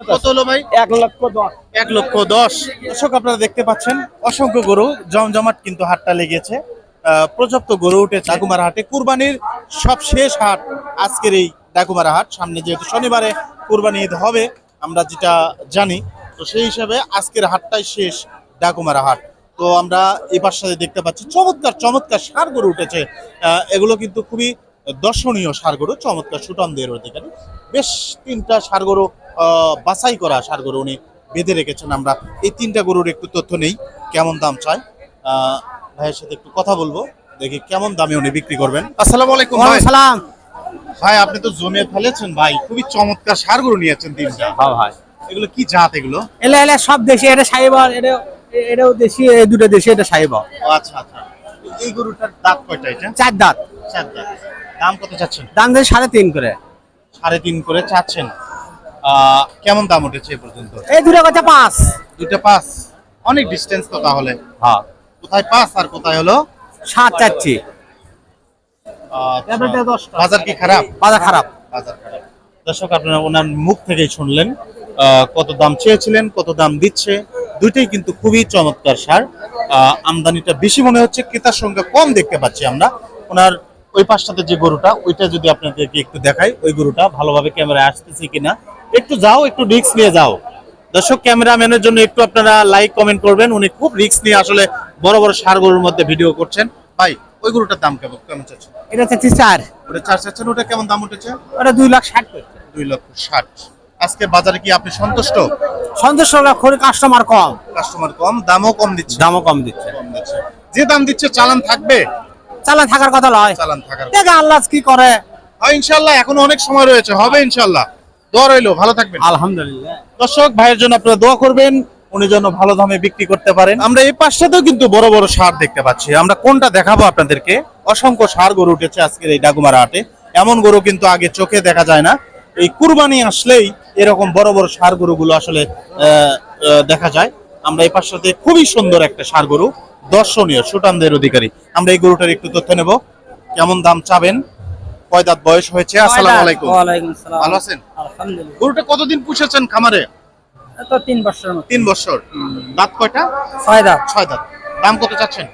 কত হলো ভাই? এক লক্ষ দশ। এক লক্ষ দশ। দর্শক আপনারা দেখতে পাচ্ছেন অসংখ্য গরু জমজমাট কিন্তু হাটটা লেগেছে। পর্যাপ্ত গরু উঠে ডাকুমারা হাটে। কুরবানির সব শেষ হাট আজকের এই ডাকুমারা হাট। সামনে যেহেতু শনিবারে কুরবানি ঈদ হবে আমরা যেটা জানি তো সেই হিসাবে আজকের হাটটাই শেষ ডাকুমারা হাট। তো আমরা এই পাশে দেখতে পাচ্ছি চমৎকার চমৎকার সার গরু উঠেছে। আহ, এগুলো কিন্তু খুবই দর্শনীয় সার গরু চমৎকার সুটনদের অধিকারী বেশ তিনটা সার গরু বাছাই করা সার গরু উনি বেঁধে রেখেছেন। আমরা এই তিনটা গরুর একটু তথ্য নেই কেমন দাম চাই আহ, ভাইয়ের সাথে একটু কথা বলব দেখি কেমন দামে উনি বিক্রি করবেন। আসসালামু আলাইকুম ভাই। সালাম। ভাই আপনি তো জমিয়ে ফেলেছেন ভাই খুবই চমৎকার সার গরু নিয়েছেন তিনটা। হ্যাঁ ভাই। এগুলো কি জাত এগুলো? এলে এলে সব দেশি এটা সাইবার এটা এটাও দেশি এই দুটো দেশি এটা সাইবার। আচ্ছা আচ্ছা। এই গরুটার দাঁত কয়টা এটা? চার দাঁত। চার দাঁত। দাম কত চাচ্ছেন? দাম দিয়ে সাড়ে তিন করে। সাড়ে তিন করে চাচ্ছেন। কেমন দাম উঠেছে এ পর্যন্ত? এই দুটো কথা পাঁচ। দুইটা পাস অনেক ডিস্টেন্স তো তাহলে। হ্যাঁ। কোথায় পাস আর কোথায় হলো? সাত চাচ্ছি। আচ্ছা। বাজার কি খারাপ? বাজার খারাপ। বাজার খারাপ। দর্শক আপনারা ওনার মুখ থেকেই শুনলেন আহ, কত দাম চেয়েছিলেন কত দাম দিচ্ছে। দুইটাই কিন্তু খুবই চমৎকার সার। আহ, আমদানিটা বেশি মনে হচ্ছে ক্রেতার সংখ্যা কম দেখতে পাচ্ছি আমরা। ওনার ওই পাশটাতে যে গরুটা ওইটা যদি আপনাদেরকে একটু দেখাই ওই গরুটা ভালোভাবে ক্যামেরায় আসতেছে কিনা একটু যাও একটু রিস্ক নিয়ে যাও। দর্শক ক্যামেরাম্যানের জন্য একটু আপনারা লাইক কমেন্ট করবেন। উনি খুব রিস্ক নিয়ে আসলে বড় বড় সার গরুর মধ্যে ভিডিও করছেন। ভাই ওই গরুটার দাম কেমন? কেমন চাচ্ছেন? এটা চাচ্ছি চার। ওটা চার চাচ্ছেন? ওটা কেমন দাম উঠেছে? ওটা দুই লাখ ষাট দুই লক্ষ ষাট। আজকে বাজারে কি আপনি সন্তুষ্ট? সন্তোষ খড়ি কাস্টমার কম। কাস্টমার কম দামও কম দিচ্ছে। দামও কম দিচ্ছে। কম দিচ্ছে। যে দাম দিচ্ছে চালান থাকবে? চালা থাকার কথা লয় চালান থাকার দেখে আল্লাহ কি করে। হয় ইনশাল্লাহ এখনও অনেক সময় রয়েছে। হবে ইনশাল্লাহ দোয়া রইল ভালো থাকবেন। আলহামদুলিল্লাহ। দর্শক ভাইয়ের জন্য আপনারা দোয়া করবেন উনি যেন ভালো দামে বিক্রি করতে পারেন। আমরা এই পাশটাতেও কিন্তু বড় বড় সার দেখতে পাচ্ছি। আমরা কোনটা দেখাবো আপনাদেরকে? অসংখ্য সার গরু উঠেছে আজকের এই ডাকুমারা হাটে। এমন গরু কিন্তু আগে চোখে দেখা যায় না। এই কুরবানি আসলেই এরকম বড় বড় সার গরুগুলো আসলে দেখা যায়। আমরা এই পাশটাতে খুবই সুন্দর একটা সার গরু। দর্শনীয় সুটানদের অধিকারী। আমরা এই গরুটার একটু তথ্য নেব। কেমন দাম চাবেন? কয় দাঁত বয়স হয়েছে? আসসালামু আলাইকুম। ওয়ালাইকুম সালাম। ভালো আছেন? আলহামদুলিল্লাহ। গরুটা কতদিন পুষেছেন খামারে? তো তিন বছর মতো। তিন বছর। দাঁত কয়টা? দাঁত। দাঁত। দাম কত চাচ্ছেন?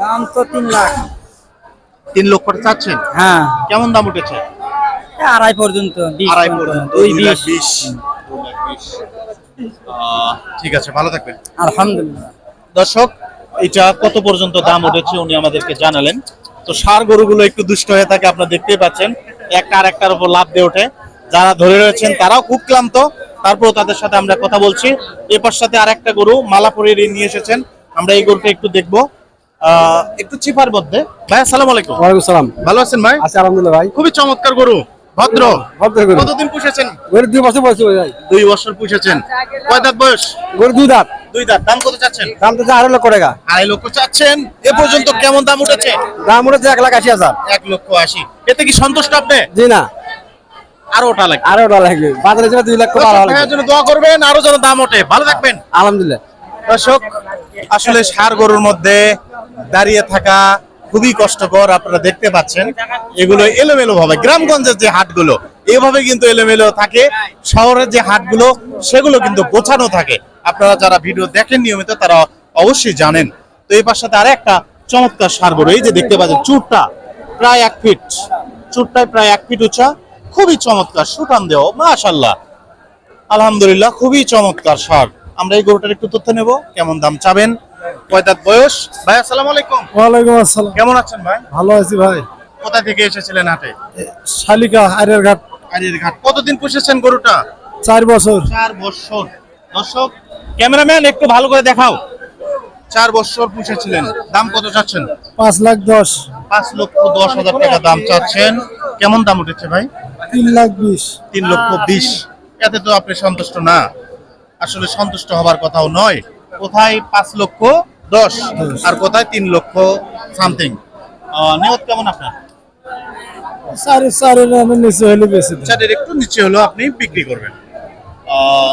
দাম তো তিন লাখ। তিন লক্ষ টাকা চাচ্ছেন? হ্যাঁ। কেমন দাম উঠেছে? আড়াই পর্যন্ত আড়াই পর্যন্ত। দুই দুই লাখ বিশ। বিশ। দুই লাখ বিশ। আহ, ঠিক আছে ভালো থাকবেন। আলহামদুলিল্লাহ। দর্শক এটা কত পর্যন্ত দাম উঠেছে উনি আমাদেরকে জানালেন। তো সার গরুগুলো একটু দুষ্ট হয়ে থাকে আপনারা দেখতেই পাচ্ছেন। একটা আর একটার উপর লাভ দিয়ে ওঠে। যারা ধরে রয়েছেন তারাও খুব ক্লান্ত। তারপর তাদের সাথে আমরা কথা বলছি। এপার সাথে আর একটা গরু মালাপুরের নিয়ে এসেছেন। আমরা এই গরুটা একটু দেখব। আহ, একটু চিপার মধ্যে। ভাই আসসালামু আলাইকুম। ওয়ালাইকুম সালাম ভালো আছেন ভাই? আচ্ছা আলহামদুলিল্লাহ ভাই। খুবই চমৎকার গরু। ভদ্র। ভদ্র গরু। কতদিন পুষেছেন? গরু দুই বছর বয়স যায়। দুই বছর পুষেছেন। কয় দাঁত বয়স? গরু দুই দাঁত। দুই দাঁত। দাম কত চাচ্ছেন? দাম তো আড়াই লক্ষ টাকা। আড়াই লক্ষ চাচ্ছেন। এ পর্যন্ত কেমন দাম উঠেছে? দাম উঠেছে এক লাখ আশি হাজার। এক লক্ষ আশি। এতে কি সন্তুষ্ট আপনি? জি না। আরও ওটা লাগবে। আরও ওটা লাগবে। বাজারে দুই বারো জন্য দোয়া করবেন আরও যেন দাম ওঠে। ভালো থাকবেন। আলহামদুলিল্লাহ। দর্শক আসলে সার গরুর মধ্যে দাঁড়িয়ে থাকা খুবই কষ্টকর আপনারা দেখতে পাচ্ছেন। এগুলো এলোমেলো ভাবে গ্রামগঞ্জের যে হাটগুলো এভাবে কিন্তু এলোমেলো থাকে। শহরের যে হাটগুলো সেগুলো কিন্তু গোছানো থাকে। আপনারা যারা ভিডিও দেখেন নিয়মিত তারা অবশ্যই জানেন। তো এই পাশে আর একটা চমৎকার সার গরু এই যে দেখতে পাচ্ছেন চুরটা প্রায় এক ফিট। চুরটায় প্রায় এক ফিট উঁচা খুবই চমৎকার সুটান দেও মাশাল্লাহ আলহামদুলিল্লাহ খুবই চমৎকার সার। আমরা এই গরুটার একটু তথ্য নেব কেমন দাম চাবেন কয় বয়স? ভাই আসসালামু আলাইকুম। ওয়ালাইকুম আসসালাম। কেমন আছেন ভাই? ভালো আছি ভাই। কোথা থেকে এসেছিলেন হাটে? শালিকা আরের ঘাট। আরির ঘাট। কতদিন পুষেছেন গরুটা? চার বছর। চার বছর। দর্শক ক্যামেরাম্যান একটু ভালো করে দেখাও। চার বছর পুষেছিলেন। দাম কত চাচ্ছেন? পাঁচ লাখ দশ। পাঁচ লক্ষ দশ হাজার টাকা দাম চাচ্ছেন। কেমন দাম উঠেছে ভাই? তিন লাখ বিশ। তিন লক্ষ বিশ। এতে তো আপনি সন্তুষ্ট না। আসলে সন্তুষ্ট হবার কথাও নয়। কোথায় পাঁচ লক্ষ দশ? আর কোথায় তিন লক্ষ সামথিং? নিয়ত কেমন আপনার? সাড়ে চারের রানের নিচে হলে বেশি চারের একটু নিচে হলো আপনি বিক্রি করবেন। আহ,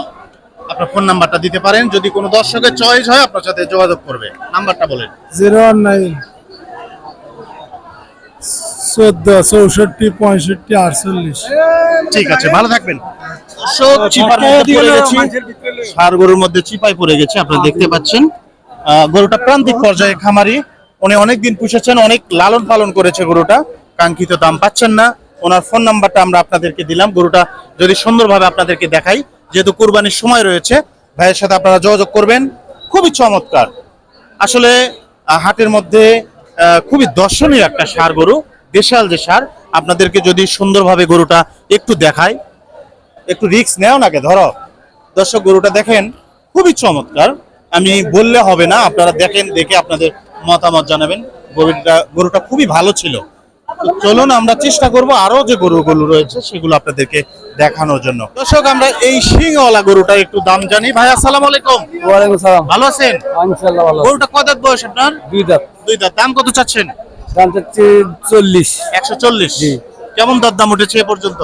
আপনার ফোন নাম্বারটা দিতে পারেন। যদি কোনো দর্শকের চয়েস হয় আপনার সাথে যোগাযোগ করবে। নাম্বারটা বলেন। জিরো ওয়ান নাইন চোদ্দ চৌষট্টি পঁয়ষট্টি আটচল্লিশ। ঠিক আছে ভালো থাকবেন। দর্শক, চিপার মধ্যে পড়ে গেছি। সার গরুর মধ্যে চিপায় পড়ে গেছে আপনারা দেখতে পাচ্ছেন। আহ, গরুটা প্রান্তিক পর্যায়ে খামারি। উনি অনেকদিন পুষেছেন অনেক লালন পালন করেছে গরুটা। কাঙ্ক্ষিত দাম পাচ্ছেন না। ওনার ফোন নাম্বারটা আমরা আপনাদেরকে দিলাম। গরুটা যদি সুন্দরভাবে আপনাদেরকে দেখাই, যেহেতু কুরবানির সময় রয়েছে, ভাইয়ের সাথে আপনারা যোগাযোগ করবেন। খুবই চমৎকার। আসলে হাটের মধ্যে খুবই দর্শনীয় একটা সার গরু দেশাল যে সার। আপনাদেরকে যদি সুন্দরভাবে গরুটা একটু দেখায় একটু রিস্ক নেও নাকে ধরো। দর্শক, গরুটা দেখেন, খুবই চমৎকার। আমি বললে হবে না, আপনারা দেখেন, দেখে আপনাদের মতামত জানাবেন। গরুটা গরুটা খুবই ভালো ছিল। চলুন আমরা চেষ্টা করব আরও যে গরুগুলো রয়েছে সেগুলো আপনাদেরকে দেখানোর জন্য। দর্শক আমরা এই সিংওয়ালা গরুটার একটু দাম জানি। ভাই আসসালামু আলাইকুম। ওয়ালাইকুম সালাম ভালো আছেন? ইনশাআল্লাহ ভালো গরুটা কত দাঁত বয়স আপনার? দুই দাঁত। দুই দাঁত। দাম কত চাচ্ছেন? দাম চাচ্ছি চল্লিশ। একশো চল্লিশ। কেমন দর দাম উঠেছে এ পর্যন্ত?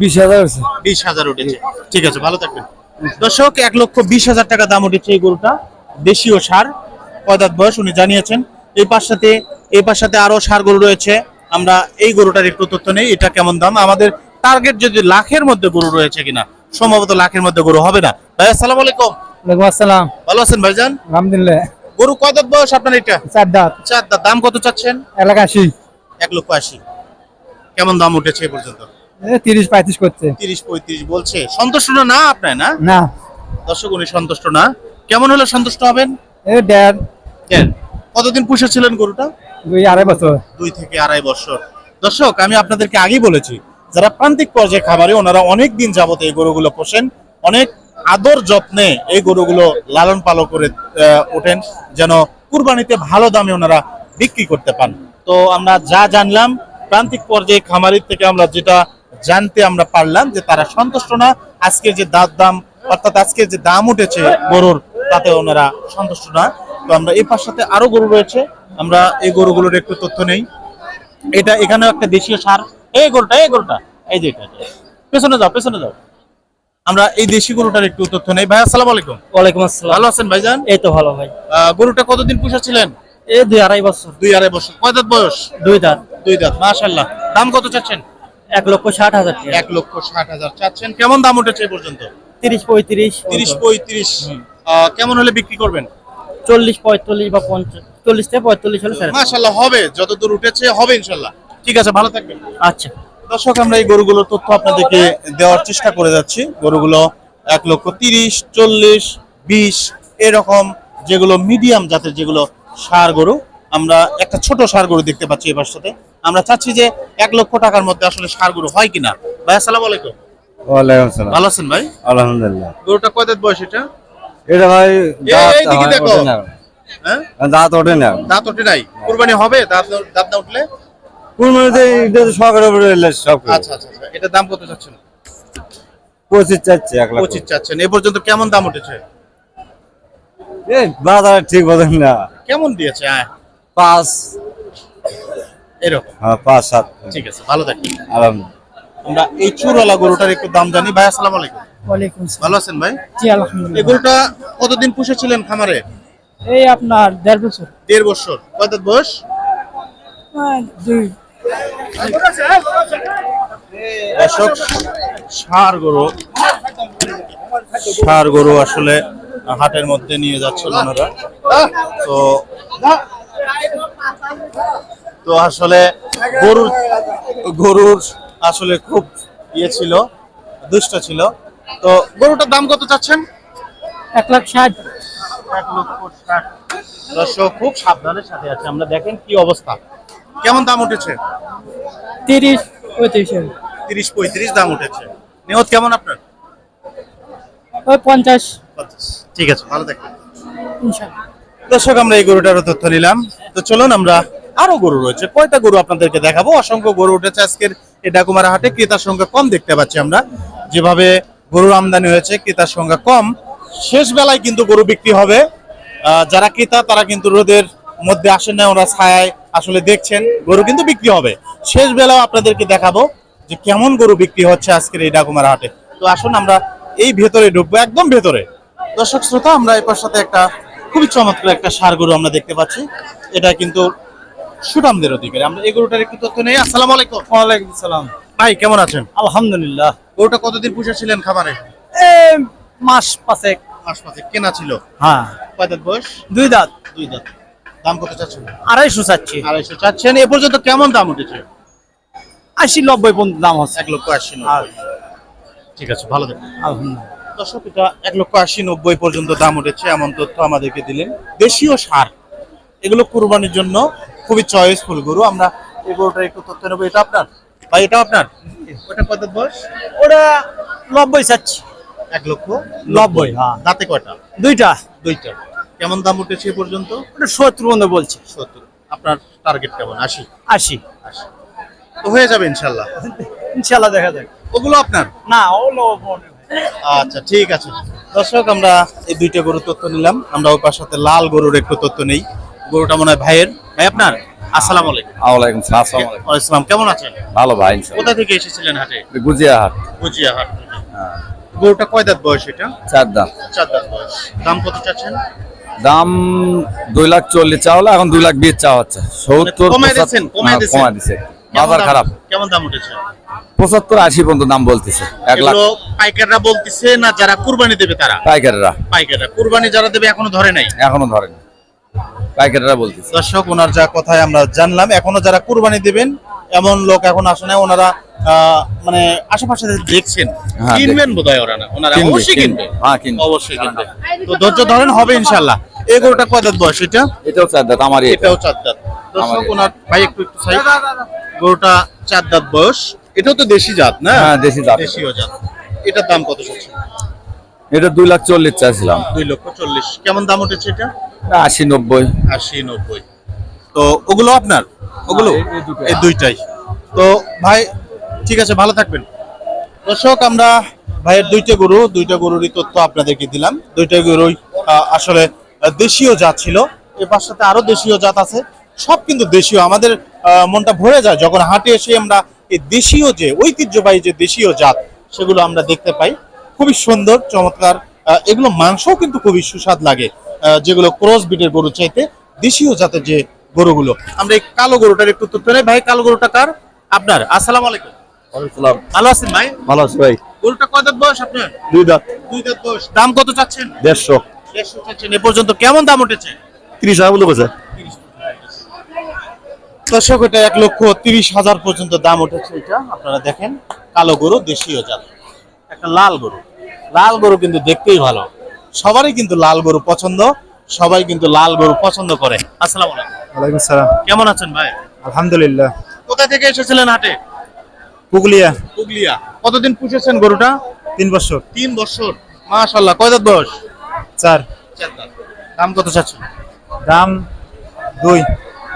বিশ হাজার আছে বিশ হাজার উঠেছে। ঠিক আছে ভালো থাকবেন। দর্শক এক লক্ষ বিশ হাজার টাকা দাম উঠেছে এই গরুটা। দেশীয় সার কয়দাত বয়স উনি জানিয়েছেন। এই পাশাতে এই পাশাতে আরও সার গরু রয়েছে। আমরা এই গরুটার একটু তথ্য নেই এটা কেমন দাম? আমাদের টার্গেট যদি লাখের মধ্যে গরু রয়েছে কিনা সম্ভবত লাখের মধ্যে গরু হবে না। ভাই আসসালামু আলাইকুম। ওয়ালাইকুম আসসালাম। ভালো আছেন ভাইজান? আলহামদুলিল্লাহ। গরু কয়দাত বয়স আপনার এটা চার দাঁত। চার দাঁত। দাম কত চাচ্ছেন? এলাকা আশি। এক লক্ষ আশি। কেমন দাম উঠেছে এ পর্যন্ত? তিরিশ পঁয়ত্রিশ করছে। তিরিশ পঁয়ত্রিশ বলছে। সন্তুষ্ট না না আপনার না? না। দর্শক উনি সন্তুষ্ট না। কেমন হলে সন্তুষ্ট হবেন? এ দেড়। কতদিন পুষেছিলেন গরুটা? দুই আড়াই বছর। দুই থেকে আড়াই বছর। দর্শক, আমি আপনাদেরকে আগেই বলেছি, যারা প্রান্তিক পর্যায়ে খামারে, ওনারা অনেক দিন যাবত এই গরুগুলো পোষেন। অনেক আদর যত্নে এই গরুগুলো লালন পালন করে ওঠেন, যেন কুরবানিতে ভালো দামে ওনারা বিক্রি করতে পান। তো আমরা যা জানলাম, প্রান্তিক পর্যায়ে খামারির থেকে আমরা যেটা জানতে আমরা পারলাম যে তারা সন্তুষ্ট না, আজকের যে দাঁত দাম, অর্থাৎ আজকের যে দাম উঠেছে গরুর, তাতে ওনারা সন্তুষ্ট না। তো আমরা এই পাশাতে আরও গরু রয়েছে আমরা এই গরুগুলোর একটু তথ্য নেই। এটা এখানেও একটা দেশীয় সার। এই গরুটা এই গরুটা। এই যে এটা। পেছনে যাও পেছনে যাও। আমরা এই দেশি গরুটার একটু তথ্য নেই। ভাই আসসালামু আলাইকুম। ওয়ালাইকুম আসসালাম। ভালো আছেন ভাইজান? এই তো ভালো ভাই। গরুটা কতদিন পুষেছিলেন এই দুই আড়াই বছর। দুই আড়াই বছর। কয় দাঁত বয়স? দুই দাঁত। দুই দাঁত মাশাল্লাহ দাম কত চাচ্ছেন? এক লক্ষ ষাট হাজার এক লক্ষ ষাট হাজার চাচ্ছেন। কেমন দাম উঠেছে এই পর্যন্ত? তিরিশ পঁয়ত্রিশ। তিরিশ পঁয়ত্রিশ। আহ, কেমন হলে বিক্রি করবেন? চল্লিশ পঁয়তাল্লিশ বা পঞ্চাশ। চল্লিশ থেকে পঁয়তাল্লিশ হলে স্যার মাশাল্লাহ হবে। যতদূর উঠেছে হবে ইনশাল্লাহ ঠিক আছে ভালো থাকবেন। আচ্ছা। দর্শক আমরা এই গরুগুলোর তথ্য আপনাদেরকে দেওয়ার চেষ্টা করে যাচ্ছি। গরুগুলো এক লক্ষ তিরিশ চল্লিশ বিশ এরকম যেগুলো মিডিয়াম জাতের যেগুলো সার গরু আমরা একটা ছোট সার গরু দেখতে পাচ্ছি এবার সাথে আমরা চাচ্ছি যে এক লক্ষ টাকার মধ্যে আসলে সার গরু হয় কিনা। ভাই আসসালাম আলাইকুম। ওয়ালাইকুম ভালো আছেন ভাই? আলহামদুলিল্লাহ। গরুটা কয় দাঁত বয়স এটা? এটা ভাই এইদিকে দেখো। হ্যাঁ দাঁত ওঠে না। দাঁত ওঠে নাই। কুরবানি হবে? দাঁত দাঁত না উঠলে? কুরবানিতে এটা তো সরকারের উপরে সব আচ্ছা আচ্ছা আচ্ছা। এটার দাম কত চাচ্ছেন? পঁচিশ চাচ্ছে এক লাখ। পঁচিশ চাচ্ছেন। এ পর্যন্ত কেমন দাম উঠেছে? এই বাজার ঠিক বলেন না। কেমন দিয়েছে? হ্যাঁ। পাঁচ। এরকম। হ্যাঁ পাঁচ সাত। ঠিক আছে ভালো থাকবেন। আলহামদুলিল্লাহ। আমরা এই চুরওয়ালা গরুটার একটু দাম জানি। ভাই আসসালামু আলাইকুম। ওয়ালাইকুম ভালো আছেন ভাই? জি আলহামদুলিল্লাহ। গরুটা কতদিন পুষেছিলেন খামারে? এই আপনার দেড় বছর। দেড় বছর। কত বয়স? দুই। দর্শক সার গরু। সার গরু আসলে হাটের মধ্যে নিয়ে যাচ্ছিল ওনারা। তো তো আসলে গরুর গরুর আসলে খুব ইয়ে ছিল দুষ্ট ছিল। তো গরুটার দাম কত চাচ্ছেন? এক লাখ ষাট। এক লক্ষ ষাট দর্শক খুব সাবধানের সাথে আছে। আমরা দেখেন কি অবস্থা। কেমন দাম উঠেছে? তিরিশ পঁয়ত্রিশ তিরিশ পঁয়ত্রিশ দাম উঠেছে। নিয়ত কেমন আপনার? ওই পঞ্চাশ। পঞ্চাশ। ঠিক আছে ভালো থাকবেন দর্শক আমরা এই গরুটারও তথ্য নিলাম। তো চলুন আমরা আরও গরু রয়েছে। কয়টা গরু আপনাদেরকে দেখাবো? অসংখ্য গরু উঠেছে আজকের এই ডাকুমারা হাটে। ক্রেতার সংখ্যা কম দেখতে পাচ্ছি আমরা। যেভাবে গরুর আমদানি হয়েছে ক্রেতার সংখ্যা কম। শেষ বেলায় কিন্তু গরু বিক্রি হবে। যারা ক্রেতা তারা কিন্তু রোদের মধ্যে আসেন না ওরা ছায়ায় আসলে দেখছেন গরু কিন্তু বিক্রি হবে। শেষ বেলাও আপনাদেরকে দেখাবো যে কেমন গরু বিক্রি হচ্ছে আজকের এই ডাকুমার হাটে। তো আসুন আমরা এই ভেতরে ঢুকবো একদম ভেতরে। দর্শক শ্রোতা আমরা এরপর সাথে একটা খুবই চমৎকার একটা সার গরু আমরা দেখতে পাচ্ছি। এটা কিন্তু সুটামদের অধিকারী। আমরা এই গরুটার একটু তথ্য নেই। আসসালামু আলাইকুম। ওয়ালাইকুম সালাম। ভাই কেমন আছেন? আলহামদুলিল্লাহ। গরুটা কতদিন পুষেছিলেন খামারে? মাস পাঁচেক। মাস পাঁচে কেনা ছিল? হ্যাঁ। কয় দাঁত বয়স? দুই দাঁত। দুই দাঁত। দাম কত চাচ্ছেন? আড়াইশো চাচ্ছি। আড়াইশো চাচ্ছেন। এ পর্যন্ত কেমন দাম উঠেছে? আশি নব্বই পর্যন্ত দাম হচ্ছে। এক লক্ষ আশি নব্বই। ঠিক আছে ভালো দেখুন আলহামদুলিল্লাহ। দর্শক এটা এক লক্ষ আশি নব্বই পর্যন্ত দাম উঠেছে। এমন তথ্য আমাদেরকে দিলেন। দেশীয় সার এগুলো কুরবানির জন্য খুবই চয়েসফুল গরু। আমরা এই গরুটা একটু তথ্য নেব। এটা আপনার? ভাই এটা আপনার? ওটা কত বয়স? ওটা নব্বই চাচ্ছি। এক লক্ষ? নব্বই হ্যাঁ। দাঁতে কয়টা? দুইটা। দুইটা। কেমন দাম উঠেছে এ পর্যন্ত? ওটা সত্তর পর্যন্ত বলছে। সত্তর। আপনার টার্গেট কেমন? আশি? আশি। আশি। তো হয়ে যাবে ইনশাল্লাহ। ইনশাল্লাহ দেখা যাক ওগুলো আপনার? না ওগুলো আচ্ছা ঠিক আছে। দর্শক আমরা এই দুইটা গরুর তথ্য নিলাম। আমরা ওই পাশাতে লাল গরুর একটু তথ্য নেই। গরুটা মনে হয় ভাইয়ের। ভাই আপনার? আসসালামু আলাইকুম। ওয়ালাইকুম সালাম আসসালামু আলাইকুম। ওয়ালাইকুম আসসালাম কেমন আছেন? ভালো ভাই কোথা থেকে এসেছিলেন হাটে? গুজিয়াহাট। গুজিয়া গরুটা কয় দাঁত বয়স এটা? চার দাম চার দাঁত বয়স। দাম কত চাচ্ছেন? দাম দুই লাখ চল্লিশ চা হলো এখন দুই লাখ বিশ চা হচ্ছে সত্তর দিচ্ছেন, হ্যাঁ, কেমন বাজার খারাপ। কেমন দাম উঠেছে? পঁচাত্তর আশি পর্যন্ত দাম বলতেছে এক লাখ। পাইকাররা বলতেছে না যারা কুরবানি দেবে তারা? পাইকাররা। পাইকাররা। কুরবানি যারা দেবে এখনও ধরে নাই? এখনও ধরেন পাইকাররা বলতেছে। দর্শক ওনার যা কথায় আমরা জানলাম। এখনও যারা কুরবানি দেবেন এমন লোক এখন আসে না ওনারা আহ, মানে আশেপাশে দেখছেন হ্যাঁ, কিনবেন বোধহয় ওরা না? ওনারা অবশ্যই কিনবে। হ্যাঁ, কিনবে। অবশ্যই কিনবে। তো ধৈর্য ধরেন হবে ইনশাল্লাহ এই গরুটা কয় দাঁত বয়স এটা? এটাও চার দাঁত আমারই এটা। এটাও চার দাঁত। দর্শক ওনার ভাই একটু একটু সাইড। গরুটা চার দাঁত বয়স। এটাও তো দেশি জাত না? হ্যাঁ দেশি দাম দেশীয় জাত। এটার দাম কত শুনছেন এটা দুই লাখ চল্লিশ চাইছিলাম। দুই লক্ষ চল্লিশ। কেমন দাম উঠেছে এটা? আশি নব্বই। আশি নব্বই। তো ওগুলো আপনার? ওগুলো? এই- এই দুইটাই। তো ভাই ঠিক আছে ভালো থাকবেন। দর্শক আমরা ভাইয়ের দুইটা গরু দুইটা গরুরই তথ্য আপনাদেরকে দিলাম। দুইটা গরুই আসলে দেশীয় জাত ছিল। এর পাশাতে আরও দেশীয় জাত আছে। সব কিন্তু দেশীয়। আমাদের আহ, মনটা ভরে যায় যখন হাটে এসে আমরা এই দেশীয় যে ঐতিহ্যবাহী যে দেশীয় জাত সেগুলো আমরা দেখতে পাই। খুবই সুন্দর চমৎকার। এগুলো মাংসও কিন্তু খুবই সুস্বাদ লাগে। যেগুলো ক্রস বিটের গরু চাইতে দেশীয় জাতের যে গরুগুলো। আমরা এই কালো গরুটার একটু তথ্য নেই ভাই কালো গরুটা কার? আপনার। আসসালামু আলাইকুম। ভালো আছেন ভাই? ভালো আছে ভাই। গরুটা দাঁত বয়স আপনার? দুই দাঁত। দুই দাঁত বয়স। দাম কত চাচ্ছেন? দেড়শো। দেড়শো চাচ্ছেন। এ পর্যন্ত কেমন দাম উঠেছে? ত্রিশ হাজার দর্শক এটা এক লক্ষ তিরিশ হাজার পর্যন্ত দাম উঠেছে এটা। আপনারা দেখেন কালো গরু দেশীয় জাত। একটা লাল গরু। লাল গরু কিন্তু দেখতেই ভালো। সবারই কিন্তু লাল গরু পছন্দ সবাই কিন্তু লাল গরু পছন্দ করে। আসসালাম আলাইকুম। ওয়ালাইকুম সালাম। কেমন আছেন ভাই? আলহামদুলিল্লাহ। কোথা থেকে এসেছিলেন হাটে? পুগলিয়া। পুগলিয়া। কতদিন পুষেছেন গরুটা? তিন বছর। তিন বছর। মাশাল্লাহ কয় দাঁত বয়স? চার। চার দাঁত। দাম কত চাচ্ছেন? দাম দুই।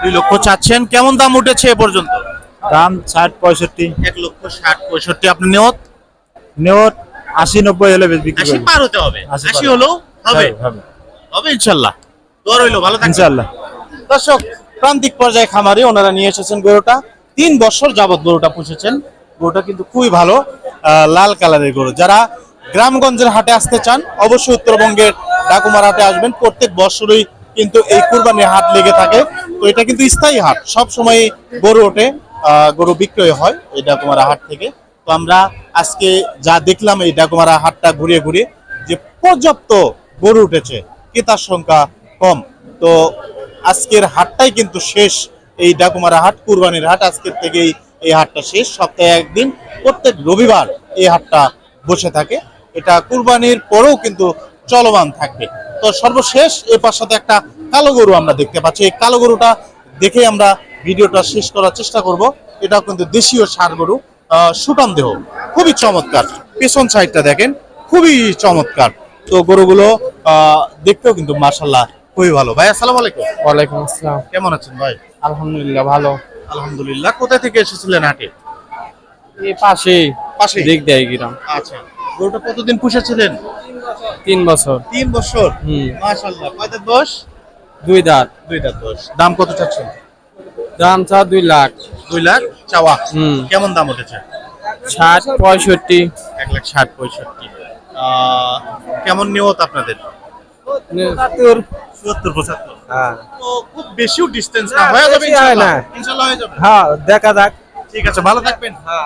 দুই লক্ষ চাচ্ছেন। কেমন দাম উঠেছে এ পর্যন্ত? দাম ষাট পঁয়ষট্টি। এক লক্ষ ষাট পঁয়ষট্টি। আপনি নেওয়াত? নেওয়ার আশি নব্বই হলে বেশ বিক্রি আশি পার হতে হবে। আশি। হলো হবে। হবে। হবে ইনশাল্লাহ। দর হইল ভালো থাকবেন। ইনশাআল্লাহ দর্শক প্রান্তিক পর্যায়ে খামারি ওনারা নিয়ে এসেছেন গরুটা। তিন বছর যাবত গরুটা পুষেছেন। গরুটা কিন্তু খুবই ভালো লাল কালারের গরু। যারা গ্রামগঞ্জের হাটে আসতে চান অবশ্যই উত্তরবঙ্গের ডাকুমার হাটে আসবেন। প্রত্যেক বছরই কিন্তু এই কুরবানির হাট লেগে থাকে। তো এটা কিন্তু স্থায়ী হাট। সব সময় গরু ওঠে আহ, গরু বিক্রয় হয় এই ডাকুমারা হাট থেকে। তো আমরা আজকে যা দেখলাম এই ডাকুমারা হাটটা ঘুরিয়ে ঘুরিয়ে যে পর্যাপ্ত গরু উঠেছে, ক্রেতার সংখ্যা কম। তো আজকের হাটটাই কিন্তু শেষ। এই ডাকুমারা হাট, কুরবানির হাট আজকের থেকেই এই হাটটা শেষ। সপ্তাহে একদিন, প্রত্যেক রবিবার এই হাটটা বসে থাকে। এটা কুরবানির পরেও কিন্তু চলমান থাকবে। তো সর্বশেষ এ সাথে একটা কালো গরু আমরা দেখতে পাচ্ছি। এই কালো গরুটা দেখে আমরা ভিডিওটা শেষ করার চেষ্টা করব। এটাও কিন্তু দেশীয় সার গরু। সুটাম দেহ। খুবই চমৎকার। পেছন সাইডটা দেখেন খুবই চমৎকার। তো গরুগুলো আহ, দেখতেও কিন্তু মার্শাল্লাহ খুবই ভালো। ভাই আসসালাম আলাইকুম। ওয়ালাইকুম আসসালাম। কেমন আছেন ভাই? আলহামদুলিল্লাহ ভালো। আলহামদুলিল্লাহ। কোথা থেকে এসেছিলেন হাটে? এই পাশে পাশে দিক দেয় গ্রাম। আচ্ছা। গরুটা কতদিন পুষেছিলেন? তিন বছর। তিন বছর। হুম। মাশাল্লাহ কয় দাঁত বয়স? দুই দাঁত। দুই দাঁত বয়স। দাম কত চাচ্ছেন? দাম চা দুই লাখ। দুই লাখ চাওয়া। কেমন দাম উঠেছে? ষাট পঁয়ষট্টি। এক লাখ ষাট পঁয়ষট্টি। আহ, কেমন নিয়ত আপনাদের? হ্যাঁ। খুব বেশিও ডিস্টেন্স না। হয়ে যাবে হয় হয়ে যাবে। হ্যাঁ দেখা যাক। ঠিক আছে ভালো থাকবেন। হ্যাঁ